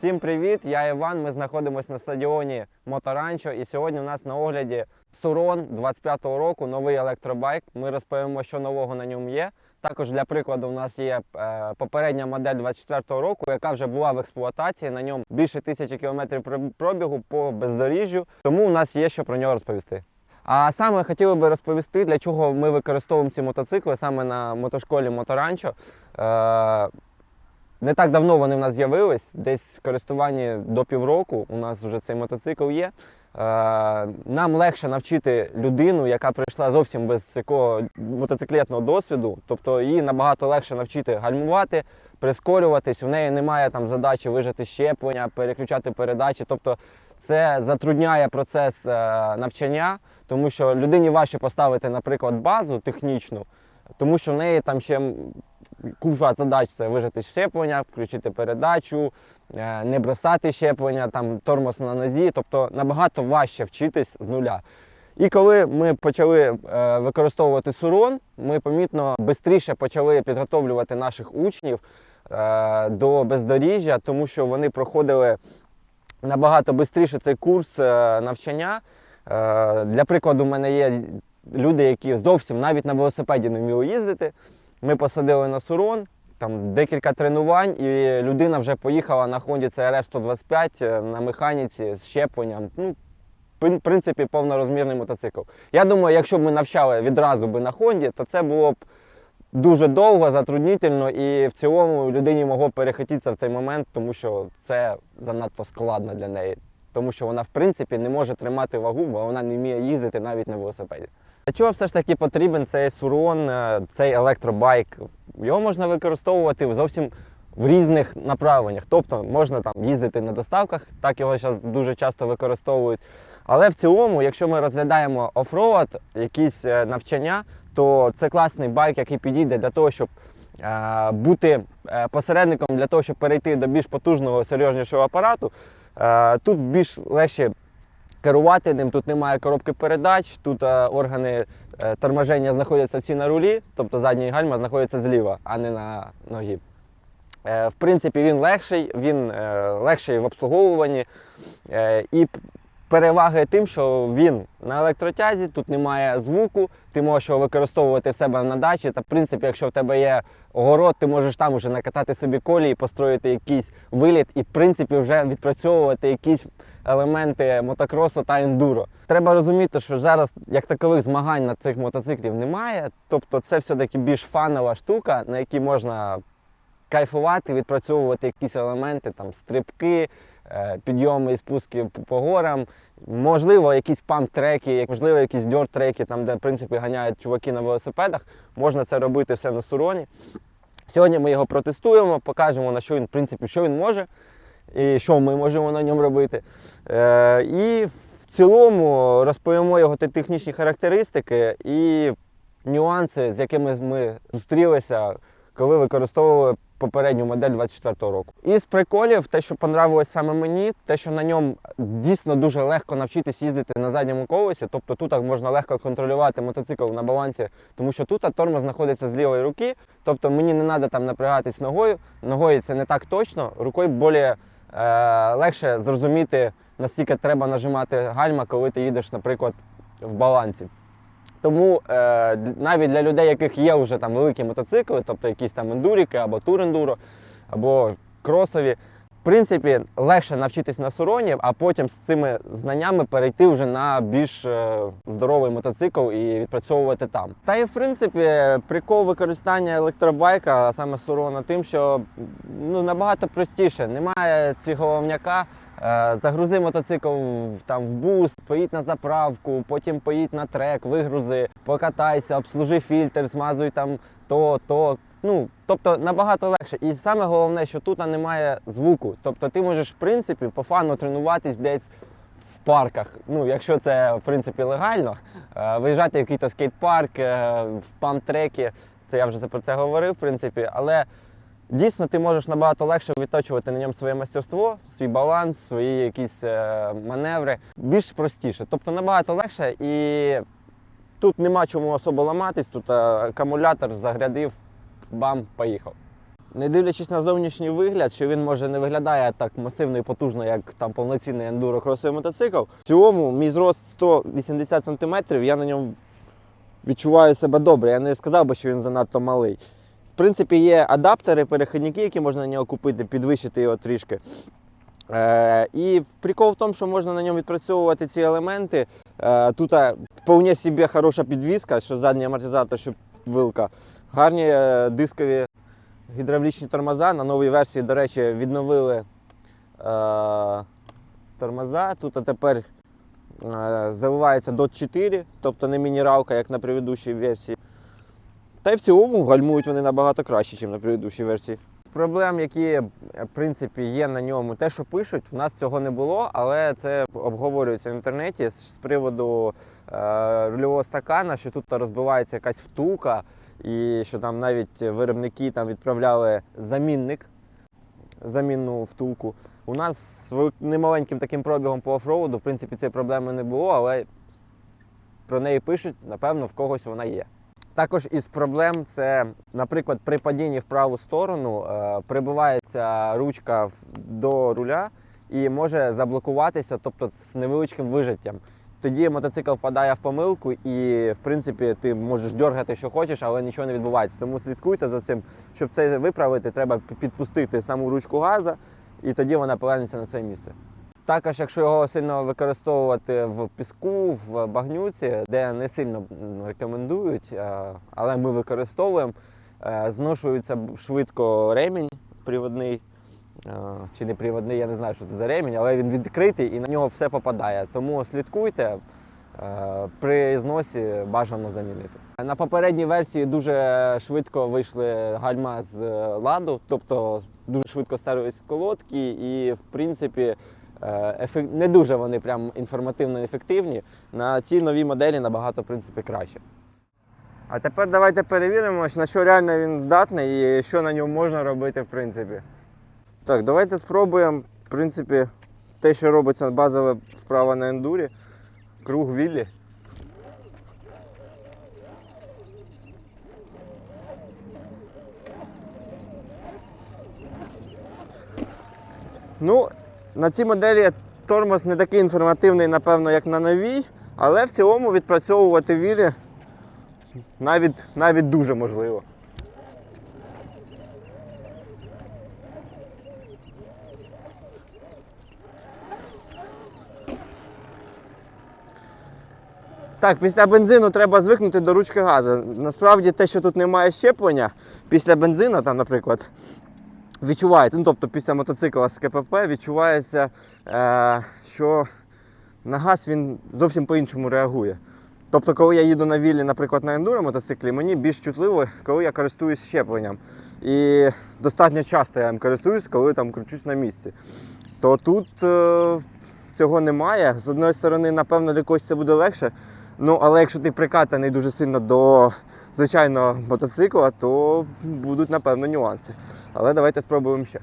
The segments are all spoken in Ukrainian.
Всім привіт! Я Іван. Ми знаходимося на стадіоні Моторанчо. І сьогодні у нас на огляді Сурон 25-го року, новий електробайк. Ми розповімо, що нового на ньому є. Також для прикладу, у нас є е, попередня модель 24-го року, яка вже була в експлуатації. На ньому більше тисячі кілометрів проб- пробігу по бездоріжжю. Тому у нас є що про нього розповісти. А саме хотіли би розповісти, для чого ми використовуємо ці мотоцикли саме на мотошколі Моторанчо. Е, не так давно вони в нас з'явились, десь в користуванні до півроку. У нас вже цей мотоцикл є. Е, нам легше навчити людину, яка прийшла зовсім без якого мотоциклетного досвіду. Тобто її набагато легше навчити гальмувати, прискорюватись. У неї немає там задачі вижати щеплення, переключати передачі. Тобто це затрудняє процес е, навчання, тому що людині важче поставити, наприклад, базу технічну, тому що в неї там ще купа задач це вижати щеплення, включити передачу, е, не бросати щеплення, там тормоз на нозі. Тобто набагато важче вчитись з нуля. І коли ми почали е, використовувати сурон, ми помітно швидше почали підготовлювати наших учнів е, до бездоріжжя, тому що вони проходили набагато швидше цей курс навчання. Для прикладу, в мене є люди, які зовсім навіть на велосипеді не вміли їздити. Ми посадили на сурон, там декілька тренувань, і людина вже поїхала на Honda CRF 125 е, на механіці з щепленням. Ну, в принципі, повнорозмірний мотоцикл. Я думаю, якщо б ми навчали відразу би на Хонді, то це було б дуже довго, затруднительно, і в цілому людині могло перехотітися в цей момент, тому що це занадто складно для неї. Тому що вона, в принципі, не може тримати вагу, бо вона не вміє їздити навіть на велосипеді. Для чого все ж таки потрібен цей сурон, е, цей електробайк? Його можна використовувати зовсім в різних направленнях. Тобто можна там їздити на доставках, так його зараз дуже часто використовують. Але в цілому, якщо ми розглядаємо офроуд, якісь е, навчання, то це класний байк, який підійде для того, щоб е, бути е, посередником для того, щоб перейти до більш потужного, серйознішого апарату. Е, Тут більш легше керувати ним, тут немає коробки передач, тут е, органи е, торможення знаходяться всі на рулі, тобто задній гальма знаходиться зліва, а не на ногі. Е, В принципі, він легший, він легший в обслуговуванні. І переваги тим, що він на електротязі, тут немає звуку, ти можеш його використовувати в себе на дачі. Та в принципі, якщо в тебе є огород, ти можеш там уже накатати собі колії, построїти якийсь виліт і в принципі вже відпрацьовувати якісь елементи мотокросу та ендуро. Треба розуміти, що зараз як такових змагань на цих мотоциклів немає. Тобто це все-таки більш фанова штука, на якій можна кайфувати, відпрацьовувати якісь елементи, там стрибки, е, підйоми і спуски по- горам. Можливо, якісь памп-треки, можливо, якісь дьорт-треки, там, де в принципі ганяють чуваки на велосипедах. Можна це робити все на суроні. Сьогодні ми його протестуємо, покажемо, на що він, в принципі, що він може і що ми можемо на ньому робити. Е, і в цілому розповімо його технічні характеристики і нюанси, з якими ми зустрілися, коли використовували попередню модель 24-го року. І з приколів, те, що понравилось саме мені, те, що на ньому дійсно дуже легко навчитись їздити на задньому колесі, тобто тут можна легко контролювати мотоцикл на балансі, тому що тут тормоз знаходиться з лівої руки, тобто мені не треба там напрягатись ногою. Ногою це не так точно, рукою більше легше зрозуміти, наскільки треба нажимати гальма, коли ти їдеш, наприклад, в балансі. Тому е, навіть для людей, яких є вже там великі мотоцикли, тобто якісь там ендуріки або турендуро, або кросові, принципі, легше навчитись на суроні, а потім з цими знаннями перейти вже на більш е, здоровий мотоцикл і відпрацьовувати там. Та і в принципі, прикол використання електробайка, а саме сурона, тим, що ну, набагато простіше. Немає цього головняка. Е, Загрузи мотоцикл там в буст, поїдь на заправку, потім поїдь на трек, вигрузи, покатайся, обслужи фільтр, змазуй там то, то. Ну, тобто набагато легше. І саме головне, що тут немає звуку. Тобто ти можеш, в принципі, по фану тренуватись десь в парках. Ну, якщо це в принципі легально, Е, виїжджати в якийсь скейт-парк, е, в пам-треки. Це я вже про це говорив, в принципі, але Дійсно, ти можеш набагато легше відточувати на ньому своє майстерство, свій баланс, свої якісь е, маневри. Більш простіше. Тобто набагато легше і тут нема чому особо ламатись, тут акумулятор загрядив, бам, поїхав. Не дивлячись на зовнішній вигляд, що він може не виглядає так масивно і потужно, як там повноцінний ендуро-кросовий мотоцикл. В цілому мій зрост 180 см, я на ньому відчуваю себе добре. Я не сказав би, що він занадто малий. В принципі, є адаптери, перехідники, які можна на нього купити, підвищити його трішки. Е, і прикол в тому, що можна на ньому відпрацьовувати ці елементи. Е, тут е, вполне собі хороша підвізка, що задній амортизатор, що вилка. Гарні е, дискові гідравлічні тормоза. На новій версії, до речі, відновили е, тормоза. Тут тепер е, заливається DOT 4, тобто не мінералка, як на предыдущій версії. Та й в цілому гальмують вони набагато краще, ніж на предыдущій версії. Проблем, які е, в принципі є на ньому, те, що пишуть, у нас цього не було, але це обговорюється в інтернеті з приводу е, рульового стакана, що тут розбивається якась втулка, і що там навіть виробники там відправляли замінник, замінну втулку. У нас з немаленьким таким пробігом по офроуду, в принципі, цієї проблеми не було, але про неї пишуть, напевно, в когось вона є. Також із проблем це, наприклад, при падінні в праву сторону е, прибивається ручка до руля і може заблокуватися, тобто з невеличким вижиттям. Тоді мотоцикл впадає в помилку, і в принципі ти можеш дергати, що хочеш, але нічого не відбувається. Тому слідкуйте за цим. Щоб це виправити, треба підпустити саму ручку газа, і тоді вона повернеться на своє місце. Також, якщо його сильно використовувати в піску, в багнюці, де не сильно рекомендують, е, але ми використовуємо, е, зношується швидко ремінь приводний. Е, Чи не приводний, я не знаю, що це за ремінь, але він відкритий і на нього все попадає. Тому слідкуйте, е, при зносі бажано замінити. На попередній версії дуже швидко вийшли гальма з е, ладу, тобто дуже швидко старились колодки, і в принципі не дуже вони прям інформативно ефективні. На цій новій моделі набагато в принципі краще. А тепер давайте перевіримо, на що реально він здатний і що на ньому можна робити в принципі. Так, давайте спробуємо, в принципі, те, що робиться базове вправа на ендурі. Круг віллі. Ну, на цій моделі тормоз не такий інформативний, напевно, як на новій, але в цілому відпрацьовувати вілі навіть, навіть дуже можливо. Так, після бензину треба звикнути до ручки газу. Насправді те, що тут немає щеплення, після бензину, там, наприклад, відчувається, ну тобто після мотоцикла з КПП відчувається, е, що на газ він зовсім по-іншому реагує. Тобто, коли я їду на віллі, наприклад, на ендуро мотоциклі, мені більш чутливо, коли я користуюсь щепленням. І достатньо часто я їм користуюсь, коли там кручусь на місці. То тут е, цього немає. З одної сторони, напевно, для когось це буде легше. Ну, але якщо ти прикатаний дуже сильно до звичайного мотоцикла, то будуть, напевно, нюанси. Але давайте спробуємо ще.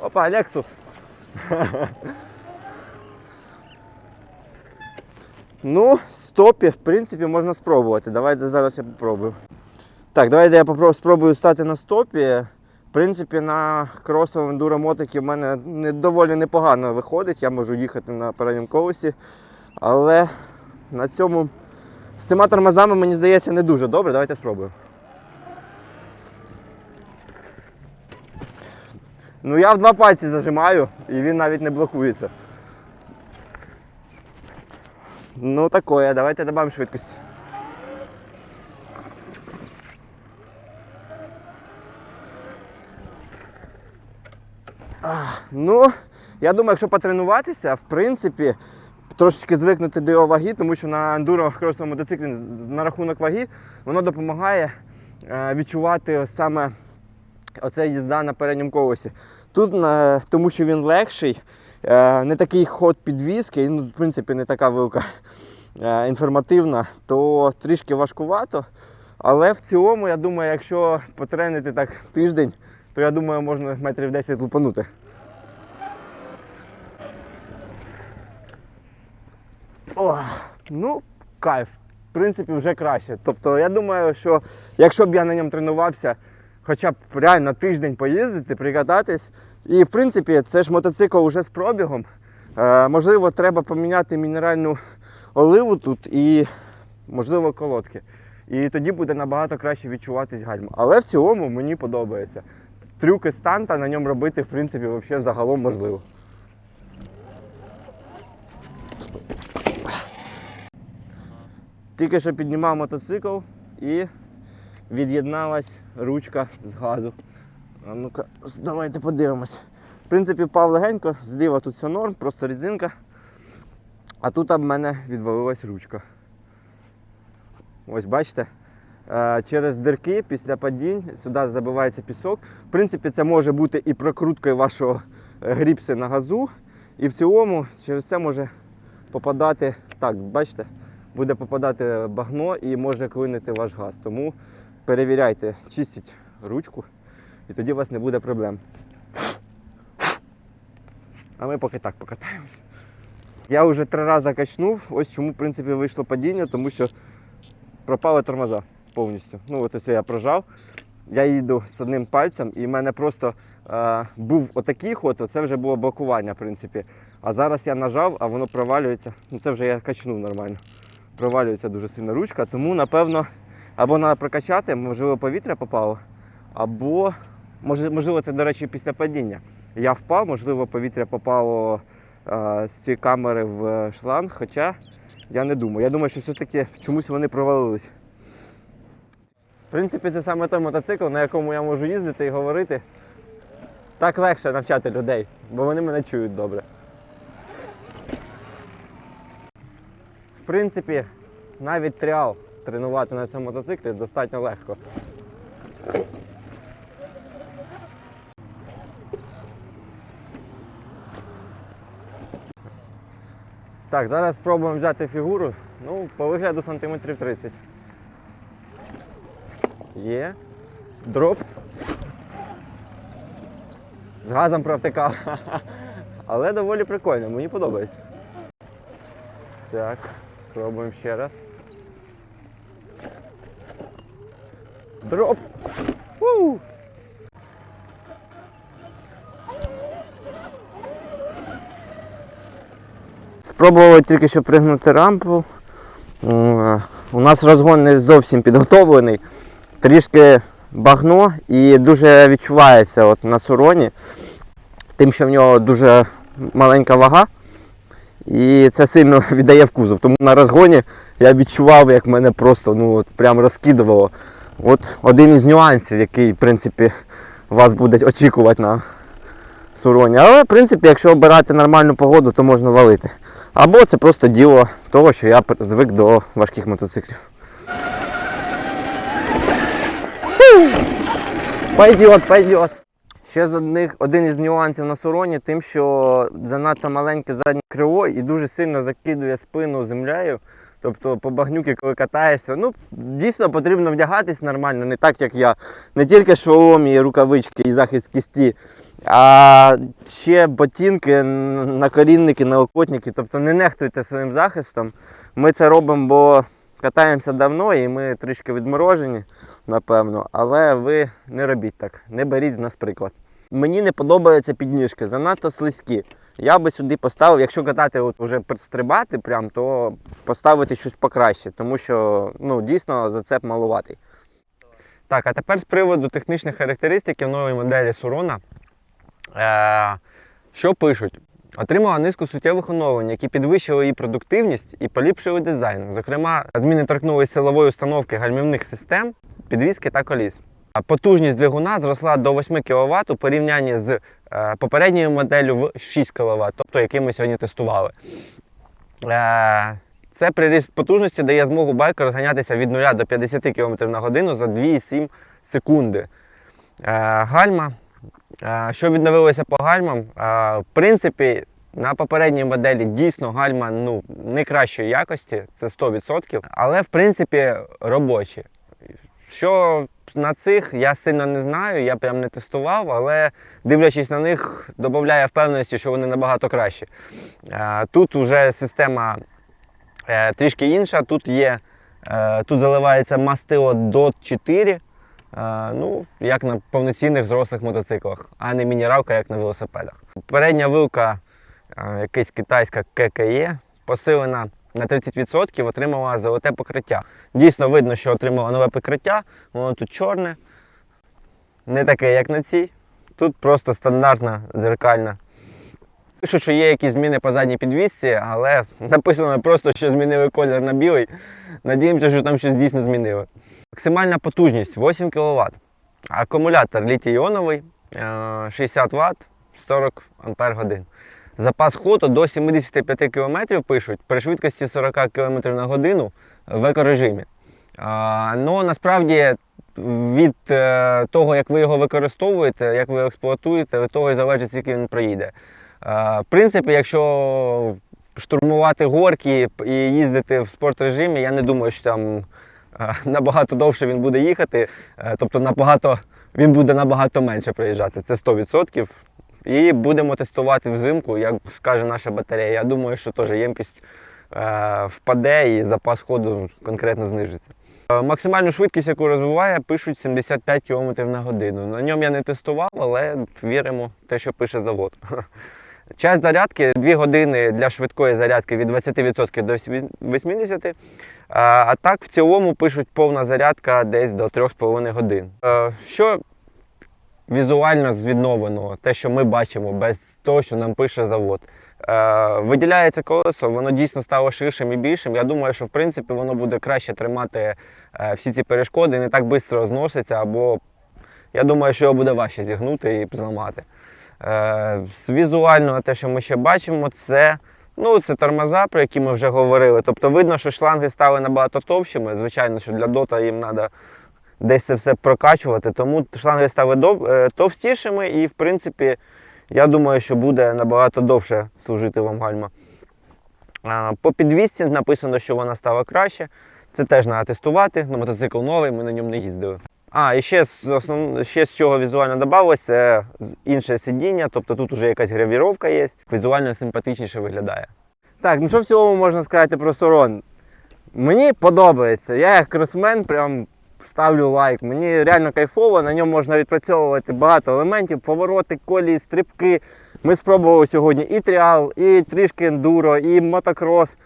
Опа, Lexus. ну, стопі, в принципі, можна спробувати. Давайте зараз я попробую. Так, давайте я спробую стати на стопі. В принципі, на кросовому ендуромотикі в мене не, доволі непогано виходить. Я можу їхати на передньому колесі. Але на цьому з цими тормозами, мені здається, не дуже добре. Давайте спробуємо. Ну я в два пальці зажимаю і він навіть не блокується. Ну такое, давайте додамо швидкості. Ну, я думаю, якщо потренуватися, в принципі, трошечки звикнути до ваги, тому що на ендуро кросовому мотоциклі на рахунок ваги воно допомагає е, відчувати саме оце їзда на передньому колесі. Тут, е, тому що він легший, е, не такий ход підвіски, і, ну, в принципі, не така велика інформативна, то трішки важкувато. Але в цілому, я думаю, якщо потренити так тиждень, то я думаю, можна метрів 10 лупанути. О, ну, кайф. В принципі, вже краще. Тобто, я думаю, що якщо б я на ньому тренувався, хоча б реально тиждень поїздити, прикататись. І в принципі, це ж мотоцикл вже з пробігом. Е, можливо, треба поміняти мінеральну оливу тут і, можливо, колодки. І тоді буде набагато краще відчуватись гальма. Але в цілому мені подобається. Трюки станта на ньому робити, в принципі, взагалі загалом можливо. Тільки що піднімав мотоцикл і від'єдналась ручка з газу. А ну-ка, давайте подивимось. В принципі, впав легенько, зліва тут все норм, просто різинка. А тут в мене відвалилась ручка. Ось бачите? Е, Через дирки після падінь сюди забивається пісок. В принципі, це може бути і прокруткою вашого гріпси на газу. І в цілому через це може попадати, так, бачите, буде попадати багно і може клинити ваш газ. Тому перевіряйте, чистіть ручку і тоді у вас не буде проблем. А ми поки так покатаємось. Я вже три рази качнув, ось чому в принципі вийшло падіння, тому що пропали тормоза повністю. Ну от ось я прожав. Я їду з одним пальцем і в мене просто е, був отакий ход, це вже було блокування, в принципі. А зараз я нажав, а воно провалюється. Ну це вже я качнув нормально. Провалюється дуже сильно ручка, тому напевно або треба прокачати, можливо, повітря попало, або можливо, це, до речі, після падіння. Я впав, можливо, повітря попало е, з цієї камери в шланг, хоча я не думаю. Я думаю, що все-таки чомусь вони провалились. В принципі, це саме той мотоцикл, на якому я можу їздити і говорити. Так легше навчати людей, бо вони мене чують добре. В принципі, навіть тріал тренувати на цьому мотоциклі достатньо легко. Так, зараз спробуємо взяти фігуру. Ну, по вигляду сантиметрів 30. Є. Дроп. З газом провтикав. Але доволі прикольно, мені подобається. Так, спробуємо ще раз. Дроп. У! Спробували тільки що пригнути рампу. Е, У нас розгон не зовсім підготовлений. Трішки багно і дуже відчувається от на суроні, тим, що в нього дуже маленька вага. І це сильно віддає в кузов. Тому на розгоні я відчував, як мене просто ну, от, прям розкидувало. От один із нюансів, який в принципі, вас буде очікувати на суроні. Але в принципі, якщо обирати нормальну погоду, то можна валити. Або це просто діло того, що я звик до важких мотоциклів. Пойдет, пойдет. Ще з одних, один із нюансів на суроні, тим, що занадто маленьке заднє крило і дуже сильно закидує спину землею. Тобто по багнюки, коли катаєшся, ну дійсно потрібно вдягатись нормально, не так як я. Не тільки шолом рукавички і захист кісті, а ще ботинки, н- накорінники, наокотники. Тобто не нехтуйте своїм захистом. Ми це робимо, бо катаємося давно і ми трішки відморожені, напевно. Але ви не робіть так, не беріть з нас приклад. Мені не подобаються підніжки, занадто слизькі. Я би сюди поставив, якщо катати от уже стрибати, прям, то поставити щось покраще, тому що ну, дійсно зацеп малуватий. Так, а тепер з приводу технічних характеристик нової моделі Сурона. Е, що пишуть? Отримала низку суттєвих оновлень, які підвищили її продуктивність і поліпшили дизайн. Зокрема, зміни торкнулися силової установки гальмівних систем, підвіски та коліс. Потужність двигуна зросла до 8 кВт у порівнянні з е, попередньою моделлю в 6 кВт, тобто який ми сьогодні тестували. Е, це приріст потужності дає змогу байку розганятися від 0 до 50 км на годину за 2,7 секунди. Е, Гальма. Що відновилося по гальмам? В принципі, на попередній моделі дійсно гальма ну, не кращої якості, це 100%, але в принципі робочі. Що на цих я сильно не знаю, я прям не тестував, але дивлячись на них, додає впевненості, що вони набагато кращі. Е, Тут вже система е, трішки інша. Тут є, е, тут заливається мастило DOT 4, е, ну, як на повноцінних взрослих мотоциклах, а не мінералка, як на велосипедах. Передня вилка якась китайська ККЄ, посилена на 30%, отримала золоте покриття. Дійсно видно, що отримала нове покриття, воно тут чорне, не таке, як на цій. Тут просто стандартна дзеркальна. Пишуть, що є якісь зміни по задній підвісці, але написано просто, що змінили колір на білий. Надіємося, що там щось дійсно змінили. Максимальна потужність 8 кВт. Акумулятор літій-іоновий е, 60 Вт 40 Ампер годин. Запас ходу до 75 км пишуть при швидкості 40 км на годину в екорежимі. А, Ну насправді від е, того, як ви його використовуєте, як ви експлуатуєте, від того і залежить, скільки він проїде. Е, В принципі, якщо штурмувати горки і їздити в спортрежимі, я не думаю, що там е, набагато довше він буде їхати. Е, Тобто набагато, він буде набагато менше приїжджати, це 100%. І будемо тестувати взимку, як скаже наша батарея. Я думаю, що теж ємкість е, впаде і запас ходу конкретно знижиться. Е, Максимальну швидкість, яку розвиває, пишуть 75 км на годину. На ньому я не тестував, але віримо в те, що пише завод. Час зарядки 2 години для швидкої зарядки від 20% до 80%. А, а так в цілому пишуть повна зарядка десь до 3,5 годин. Е, Що візуально з відновленого, те, що ми бачимо, без того, що нам пише завод. Е, виділяється колесо, воно дійсно стало ширшим і більшим. Я думаю, що в принципі воно буде краще тримати е, всі ці перешкоди, не так швидко зноситься, або я думаю, що його буде важче зігнути і зламати. Е, з візуального те, що ми ще бачимо, це, ну, це тормоза, про які ми вже говорили. Тобто видно, що шланги стали набагато товщими. Звичайно, що для дота їм треба десь це все прокачувати, тому шланги стали е, товстішими і, в принципі, я думаю, що буде набагато довше служити вам гальма. По підвісці написано, що вона стала краще. Це теж треба тестувати. Ну, мотоцикл новий, ми на ньому не їздили. А, і ще з, основ... ще з чого візуально додалось, це інше сидіння, тобто тут вже якась гравіровка є, візуально симпатичніше виглядає. Так, ну що в цілому можна сказати про Сорон? Мені подобається. Я як кросмен прям ставлю лайк. Мені реально кайфово, на ньому можна відпрацьовувати багато елементів, повороти, колії, стрибки. Ми спробували сьогодні і тріал, і трішки ендуро, і мотокрос,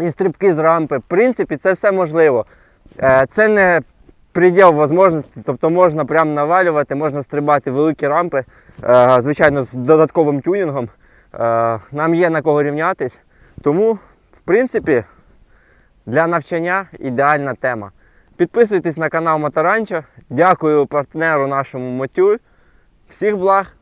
і стрибки з рампи. В принципі, це все можливо. Е, Це не приділ можливості, тобто можна прям навалювати, можна стрибати великі рампи, е, звичайно, з додатковим тюнінгом. Е, Нам є на кого рівнятись. Тому, в принципі, для навчання ідеальна тема. Підписуйтесь на канал Моторанчо. Дякую партнеру нашому Мотюль. Всіх благ!